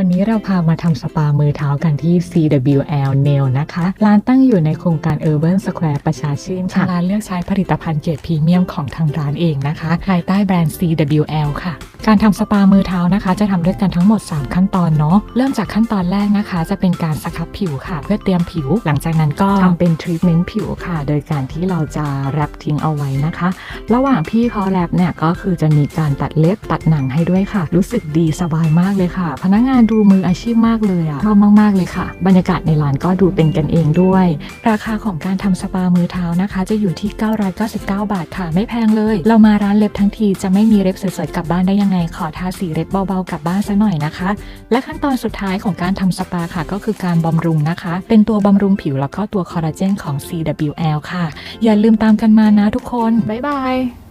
วันนี้เราพามาทำสปามือเท้ากันที่ CWL Nail นะคะ ร้านตั้งอยู่ในโครงการ Urban Square ประชาชื่นค่ะ ร้านเลือกใช้ผลิตภัณฑ์เกรดพรีเมียมของทางร้านเองนะคะ ภายใต้แบรนด์ CWL ค่ะ การทำสปามือเท้านะคะ จะทำด้วยกันทั้งหมด 3 ขั้นตอนเนาะเริ่มจากขั้นตอนแรกนะคะ จะเป็นการสครับผิวค่ะ เพื่อเตรียมผิว หลังจากนั้นก็ทำเป็นทรีทเมนต์ผิวค่ะ โดยการที่เราจะแรปทิ้งเอาไว้นะคะ ระหว่างพี่เขาแรปเนี่ยก็คือจะมีการตัดเล็บตัดหนังให้ด้วยค่ะ รู้สึกดีสบายมากเลยค่ะ พนักงานดูมืออาชีพมากเลยอะชอบมากๆเลยค่ะ บรรยากาศในร้านก็ดูเป็นกันเองด้วย ราคาของการทำสปามือเท้านะคะ จะอยู่ที่ 999 บาทค่ะ ไม่แพงเลย เรามาร้านเล็บทั้งทีจะไม่มีเล็บสวยๆกลับบ้านได้ยังไงขอทาสีเล็บเบาๆกลับบ้านซะหน่อยนะคะ และขั้นตอนสุดท้ายของการทำสปาค่ะ ก็คือการบำรุงนะคะ เป็นตัวบำรุงผิวแล้วก็ตัวคอลลาเจนของ CWL ค่ะ อย่าลืมตามกันมานะทุกคน บ๊ายบาย